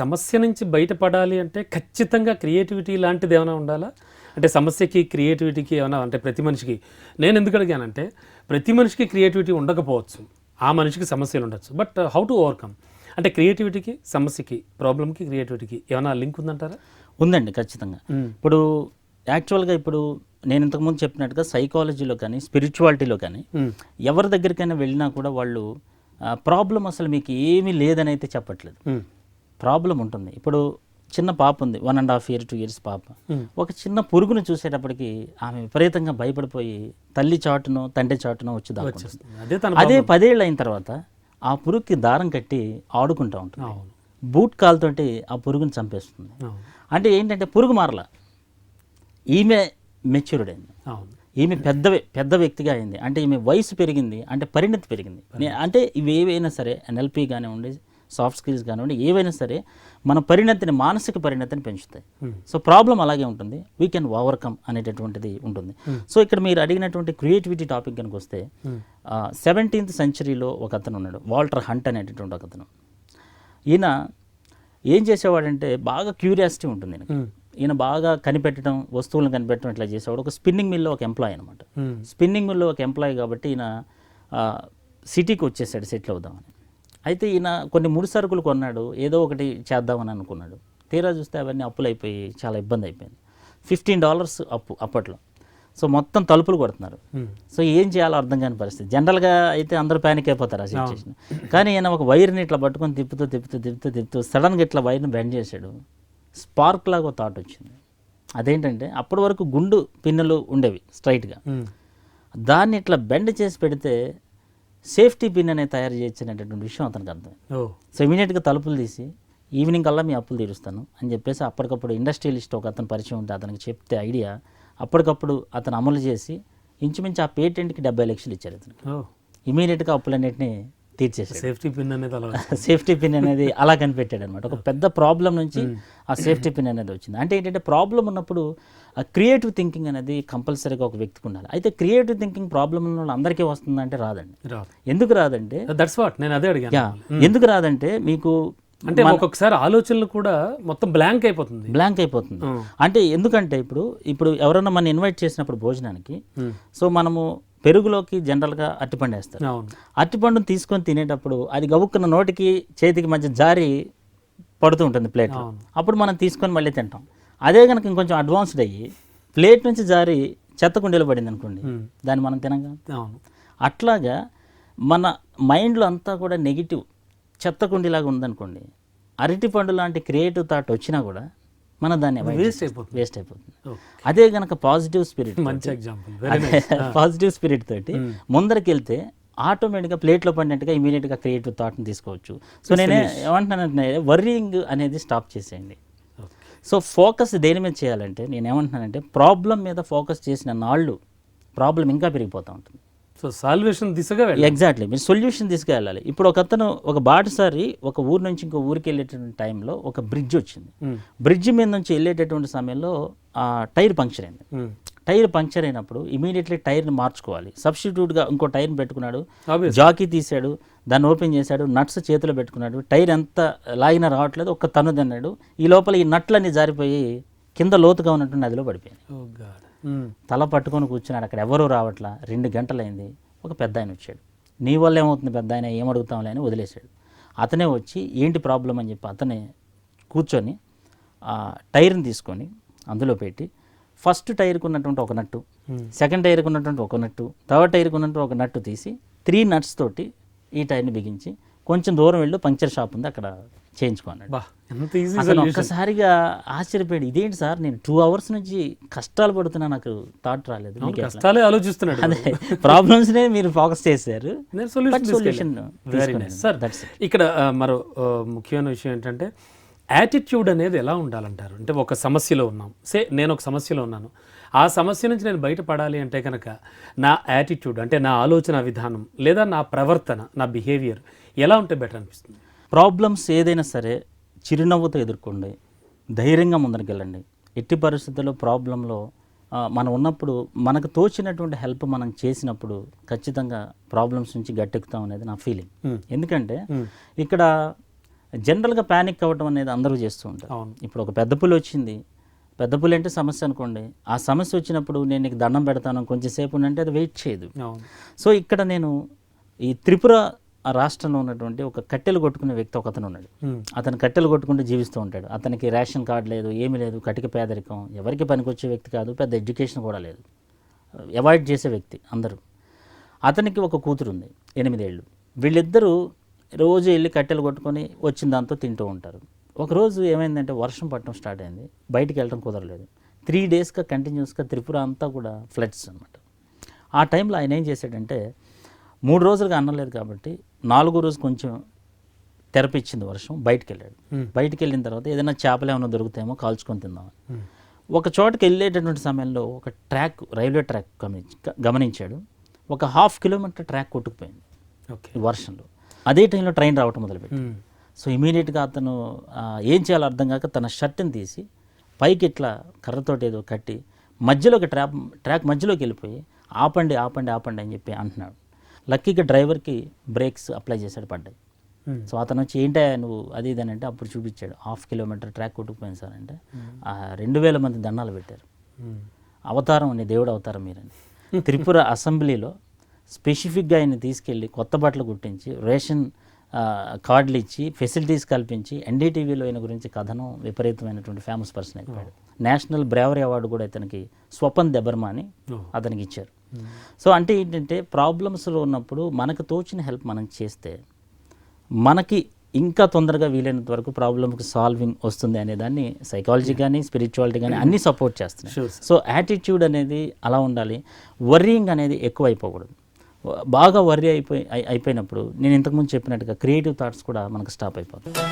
సమస్య నుంచి బయటపడాలి అంటే ఖచ్చితంగా క్రియేటివిటీ లాంటిది ఏమైనా ఉండాలా? అంటే సమస్యకి క్రియేటివిటీకి ఏమైనా అంటే ప్రతి మనిషికి నేను ఎందుకు అడిగానంటే ప్రతి మనిషికి క్రియేటివిటీ ఉండకపోవచ్చు. ఆ మనిషికి సమస్యలు ఉండొచ్చు. But how to overcome? అంటే క్రియేటివిటీకి సమస్యకి ప్రాబ్లమ్కి క్రియేటివిటీకి ఏమైనా లింక్ ఉందంటారా? ఉందండి ఖచ్చితంగా. ఇప్పుడు యాక్చువల్గా ఇప్పుడు నేను ఇంతకుముందు చెప్పినట్టుగా సైకాలజీలో కానీ స్పిరిచువాలిటీలో కానీ. ఎవరి దగ్గరికైనా వెళ్ళినా కూడా వాళ్ళు ప్రాబ్లం అసలు మీకు ఏమీ లేదని అయితే చెప్పట్లేదు. ప్రాబ్లం ఉంటుంది. ఇప్పుడు చిన్న పాప ఉంది. One and half year two years పాప. ఒక చిన్న పురుగును చూసేటప్పటికి ఆమె విపరీతంగా భయపడిపోయి తల్లి చాటునో తండ్రి చాటునో వచ్చి దాక్కుంటుంది అదే పదేళ్ళు అయిన తర్వాత ఆ పురుగుకి దారం కట్టి ఆడుకుంటూ ఉంటుంది. బూట్ కాలుతోటి ఆ పురుగుని చంపేస్తుంది. అంటే ఏంటంటే పురుగు మారల. ఈమె మెచ్యూర్డ్ అయింది. ఈమె పెద్ద పెద్ద వ్యక్తిగా అయింది. అంటే ఈమె వయసు పెరిగింది. అంటే పరిణతి పెరిగింది. అంటే ఇవి ఏవైనా సరే ఎన్ఎల్పి కానివ్వండి సాఫ్ట్ స్కిల్స్ కానివ్వండి ఏవైనా సరే మన పరిణతిని మానసిక పరిణతిని పెంచుతాయి. సో ప్రాబ్లం అలాగే ఉంటుంది. వీ కెన్ ఓవర్కమ్ అనేటటువంటిది ఉంటుంది. సో ఇక్కడ మీరు అడిగినటువంటి క్రియేటివిటీ టాపిక్ కనుక వస్తే సెవెంటీన్త్ సెంచరీలో ఒక అతను ఉన్నాడు. వాల్టర్ హంట్ అనేటటువంటి ఒక అతను. ఈయన ఏం చేసేవాడంటే బాగా క్యూరియాసిటీ ఉంటుంది. ఈయన బాగా కనిపెట్టడం వస్తువులను కనిపెట్టడం ఇట్లా చేసేవాడు. ఒక స్పిన్నింగ్ మిల్లో ఒక ఎంప్లాయ్ అనమాట. స్పిన్నింగ్ మిల్లో ఒక ఎంప్లాయ్ కాబట్టి ఈయన సిటీకి వచ్చేసాడు సెటిల్ అవుదామని. అయితే ఈయన కొన్ని ముడి సరుకులు కొన్నాడు ఏదో ఒకటి చేద్దామని అనుకున్నాడు. తీరా చూస్తే అవన్నీ అప్పులు అయిపోయి చాలా ఇబ్బంది అయిపోయింది ఫిఫ్టీన్ డాలర్స్ అప్పు అప్పట్లో. సో మొత్తం తలుపులు కొడుతున్నారు. సో ఏం చేయాలో అర్థం కాని పరిస్థితి. జనరల్గా అయితే అందరూ ప్యానిక్ అయిపోతారు ఆ సిచ్యువేషన్ కానీ ఈయన ఒక వైర్ని ఇట్లా పట్టుకొని తిప్పుతూ తిప్పుతూ తిప్పుతూ తిప్పుతూ సడన్గా ఇట్లా వైర్ని బెండ్ చేశాడు. స్పార్క్ లాగా ఒక థాట్ వచ్చింది. అదేంటంటే అప్పటి వరకు గుండు పిన్నులు ఉండేవి స్ట్రైట్గా. దాన్ని ఇట్లా బెండ్ చేసి పెడితే సేఫ్టీ పిన్ అనేది తయారు చేయొచ్చు అనేటటువంటి విషయం అతనికి అర్థమైంది. సో ఇమీడియట్గా తలుపులు తీసి ఈవినింగ్ కల్లా మీ అప్పులు తీరుస్తాను అని చెప్పేసి అప్పటికప్పుడు ఇండస్ట్రియలిస్ట్ ఒక అతను పరిచయం ఉంటే అతనికి చెప్తే ఐడియా అప్పటికప్పుడు అతను అమలు చేసి ఇంచుమించు ఆ పేటెంట్కి డెబ్బై లక్షలు ఇచ్చారు అతనికి. ఇమీడియట్గా అప్పులన్నింటినీ తీర్చేసాడు సేఫ్టీ పిన్ అనేది అలా సేఫ్టీ పిన్ అనేది అలా కనిపెట్టాడు అనమాట ఒక పెద్ద ప్రాబ్లం నుంచి ఆ సేఫ్టీ పిన్ అనేది వచ్చింది. అంటే ఏంటంటే ప్రాబ్లం ఉన్నప్పుడు ఆ క్రియేటివ్ థింకింగ్ అనేది కంపల్సరీగా ఒక వ్యక్తికి ఉండాలి. అయితే క్రియేటివ్ థింకింగ్ ప్రాబ్లం ఉన్న వాళ్ళు అందరికీ వస్తుందంటే రాదండి. రాదు. ఎందుకు రాదంటే దట్స్ వాట్ నేను అదే అడిగాను. ఎందుకు రాదంటే మీకు అంటే ఒక్కొక్కసారి ఆలోచనలు కూడా మొత్తం బ్లాంక్ అయిపోతుంది. బ్లాంక్ అయిపోతుంది. అంటే ఎందుకంటే ఇప్పుడు ఇప్పుడు ఎవరైనా మనం ఇన్వైట్ చేసినప్పుడు భోజనానికి. సో మనము పెరుగులోకి జనరల్గా అట్టిపండు వేస్తారు అరటిపండును తీసుకొని తినేటప్పుడు అది గబుక్కున్న నోటికి చేతికి మధ్య జారి పడుతూ ఉంటుంది ప్లేట్. అప్పుడు మనం తీసుకొని మళ్ళీ తింటాం. అదే కనుక ఇంకొంచెం అడ్వాన్స్డ్ అయ్యి ప్లేట్ నుంచి జారి చెత్త కుండీలో పడింది అనుకోండి. దాన్ని మనం తినంగా? అట్లాగా మన మైండ్లో అంతా కూడా నెగిటివ్ చెత్త కుండీలాగా ఉందనుకోండి అరటిపండు లాంటి క్రియేటివ్ థాట్ వచ్చినా కూడా మన దాన్ని వేస్ట్ అయిపోతుంది. వేస్ట్ అయిపోతుంది. అదే కనుక పాజిటివ్ స్పిరిట్ మంచి ఎగ్జాంపుల్ పాజిటివ్ స్పిరిట్ తోటి ముందరికి వెళ్తే ఆటోమేటిక్గా ప్లేట్లో పడినట్టుగా ఇమీడియట్గా క్రియేటివ్ థాట్ని తీసుకోవచ్చు. సో నేనే ఏమంటున్నానంటే వర్రింగ్ అనేది స్టాప్ చేసేయండి. సో ఫోకస్ దేని మీద చేయాలంటే నేను ఏమంటున్నానంటే ప్రాబ్లం మీద ఫోకస్ చేసిన నాళ్ళు ప్రాబ్లం ఇంకా పెరిగిపోతూ ఉంటుంది. సో సాల్వేషన్ దిశగా వెళ్ళాలి. ఎగ్జాక్ట్లీ మీరు సొల్యూషన్ తీసుకెళ్ళాలి ఇప్పుడు ఒక అతను ఒక బాటసారి ఒక ఊరు నుంచి ఇంకో ఊరికి వెళ్ళేటటువంటి టైంలో ఒక బ్రిడ్జ్ వచ్చింది. బ్రిడ్జ్ మీద నుంచి వెళ్ళేటటువంటి సమయంలో ఆ టైర్ పంక్చర్ అయింది. మ్మ్. టైర్ పంక్చర్ అయినప్పుడు ఇమీడియట్లీ టైర్ని మార్చుకోవాలి. సబ్స్టిట్యూట్గా ఇంకో టైర్ని పెట్టుకున్నాడు. జాకీ తీశాడు దాన్ని ఓపెన్ చేశాడు నట్స్ చేతిలో పెట్టుకున్నాడు. టైర్ ఎంత లాగినా రావట్లేదు ఒక్క తను తిన్నాడు. ఈ లోపల ఈ నట్లన్నీ జారిపోయి కింద లోతుగా ఉన్నటువంటి నదిలో పడిపోయింది మ్మ్. తల పట్టుకొని కూర్చున్నాడు. అక్కడ ఎవరూ రావట్లా. రెండు గంటలైంది. ఒక పెద్ద ఆయన వచ్చాడు. నీ వల్ల ఏమవుతుంది పెద్ద ఆయన? ఏం అడుగుతాంలే అని వదిలేశాడు. అతనే వచ్చి ఏంటి ప్రాబ్లం? అని చెప్పి అతనే కూర్చొని ఆ టైర్ని తీసుకొని అందులో పెట్టి ఫస్ట్ టైర్కి ఉన్నటువంటి ఒక నట్టు సెకండ్ టైర్కి ఉన్నటువంటి ఒక నట్టు థర్డ్ టైర్కి ఉన్నటువంటి ఒక నట్టు తీసి త్రీ నట్స్ తోటి ఈ టైర్ని బిగించి కొంచెం దూరం వెళ్ళు పంక్చర్ షాప్ ఉంది అక్కడ చేయించుకున్నాడు. అతను ఒక్కసారిగా ఆశ్చర్యపోయాడు. ఇదేంటి సార్? నేను టూ అవర్స్ నుంచి కష్టాలు పడుతున్నా నాకు థాట్ రాలేదు? కష్టాలే ఆలోచిస్తున్నాడు. అదే ప్రాబ్లమ్స్నే మీరు ఫోకస్ చేశారు. Solution sir. ఇక్కడ మరో ముఖ్యమైన విషయం ఏంటంటే యాటిట్యూడ్ అనేది ఎలా ఉండాలంటారు? అంటే ఒక సమస్యలో ఉన్నాం. సే నేను ఒక సమస్యలో ఉన్నాను. ఆ సమస్య నుంచి నేను బయటపడాలి అంటే కనుక నా యాటిట్యూడ్ అంటే నా ఆలోచన విధానం లేదా నా ప్రవర్తన నా బిహేవియర్ ఎలా ఉంటే బెటర్ అనిపిస్తుంది? ప్రాబ్లమ్స్ ఏదైనా సరే చిరునవ్వుతో ఎదుర్కోండి. ధైర్యంగా ముందరికెళ్ళండి ఎట్టి పరిస్థితుల్లో ప్రాబ్లంలో మనం ఉన్నప్పుడు మనకు తోచినటువంటి హెల్ప్ మనం చేసినప్పుడు ఖచ్చితంగా ప్రాబ్లమ్స్ నుంచి గట్టెక్కుతాం అనేది నా ఫీలింగ్. ఎందుకంటే. ఇక్కడ జనరల్గా ప్యానిక్ అవ్వడం అనేది అందరూ చేస్తూ ఉంటారు. ఇప్పుడు ఒక పెద్ద పులి వచ్చింది. పెద్ద పులి అంటే సమస్య అనుకోండి. ఆ సమస్య వచ్చినప్పుడు నేను నీకు దండం పెడతాను కొంచెంసేపు అంటే అది వెయిట్ చేయదు. సో ఇక్కడ నేను ఈ త్రిపుర ఆ రాష్ట్రంలో ఉన్నటువంటి ఒక కట్టెలు కొట్టుకునే వ్యక్తి ఒకతను ఉన్నాడు. అతను కట్టెలు కొట్టుకుంటూ జీవిస్తూ ఉంటాడు. అతనికి రేషన్ కార్డు లేదు ఏమీ లేదు కటిక పేదరికం. ఎవరికి పనికొచ్చే వ్యక్తి కాదు పెద్ద ఎడ్యుకేషన్ కూడా లేదు. అవాయిడ్ చేసే వ్యక్తి అందరూ. అతనికి ఒక కూతురు ఉంది ఎనిమిదేళ్ళు. వీళ్ళిద్దరూ రోజు వెళ్ళి కట్టెలు కొట్టుకొని వచ్చిన దాంతో తింటూ ఉంటారు. ఒకరోజు ఏమైందంటే వర్షం పడటం స్టార్ట్ అయింది. బయటికి వెళ్ళడం కుదరలేదు. త్రీ డేస్గా కంటిన్యూస్గా త్రిపుర అంతా కూడా ఫ్లడ్స్ అనమాట ఆ టైంలో ఆయన ఏం చేశాడంటే మూడు రోజులుగా అన్నం లేదు కాబట్టి నాలుగో రోజు కొంచెం తెరపిచ్చింది వర్షం బయటికి వెళ్ళాడు. బయటికి వెళ్ళిన తర్వాత ఏదైనా చేపలు ఏమైనా దొరుకుతాయేమో కాల్చుకొని తిందామని ఉమ్. ఒక చోటకి వెళ్ళేటటువంటి సమయంలో ఒక ట్రాక్ రైల్వే ట్రాక్ గమనించి గమనించాడు. ఒక హాఫ్ కిలోమీటర్ ట్రాక్ కొట్టుకుపోయింది ఓకే. వర్షంలో. అదే టైంలో ట్రైన్ రావటం మొదలుపెట్టి. సో ఇమీడియట్గా అతను ఏం చేయాలో అర్థం కాక తన షర్ట్ని తీసి పైకి ఇట్లా కర్రతోటి ఏదో కట్టి మధ్యలోకి ట్రాక్ ట్రాక్ మధ్యలోకి వెళ్ళిపోయి ఆపండి ఆపండి ఆపండి అని చెప్పి అంటున్నాడు. లక్కీగా డ్రైవర్కి బ్రేక్స్ అప్లై చేశాడు పడ్డాయి. ఉమ్. సో అతను వచ్చి ఏంటా నువ్వు అది ఇది అని అంటే అప్పుడు చూపించాడు. హాఫ్ కిలోమీటర్ ట్రాక్ కొట్టుకుపోయింది సార్ అంటే. ఆ, రెండు వేల మంది దండాలు పెట్టారు. ఉమ్. అవతారం అండి దేవుడు అవతారం మీరని. త్రిపుర అసెంబ్లీలో స్పెసిఫిక్గా ఆయన తీసుకెళ్ళి కొత్త బట్టలు కుట్టించి రేషన్ కార్డులు ఇచ్చి ఫెసిలిటీస్ కల్పించి ఎన్డీటీవీలో ఆయన గురించి కథనం విపరీతమైనటువంటి ఫేమస్ పర్సన్ అయిపోయాడు. నేషనల్ బ్రేవరీ అవార్డు కూడా ఇతనికి స్వపన్ దెబర్మా అని Oh. అతనికి ఇచ్చారు. సో అంటే ఏంటంటే ప్రాబ్లమ్స్లో ఉన్నప్పుడు మనకు తోచిన హెల్ప్ మనం చేస్తే మనకి ఇంకా తొందరగా వీలైనంత వరకు ప్రాబ్లమ్కి సాల్వింగ్ వస్తుంది అనే దాన్ని సైకాలజీ కానీ స్పిరిచువాలిటీ కానీ అన్నీ సపోర్ట్ చేస్తున్నాయి. సో యాటిట్యూడ్ అనేది అలా ఉండాలి. వర్రింగ్ అనేది ఎక్కువ అయిపోకూడదు బాగా వర్రీ అయిపోయి అయి- అయిపోయినప్పుడు నేను ఇంతకుముందు చెప్పినట్టుగా క్రియేటివ్ థాట్స్ కూడా మనకు స్టాప్ అయిపోతాయి.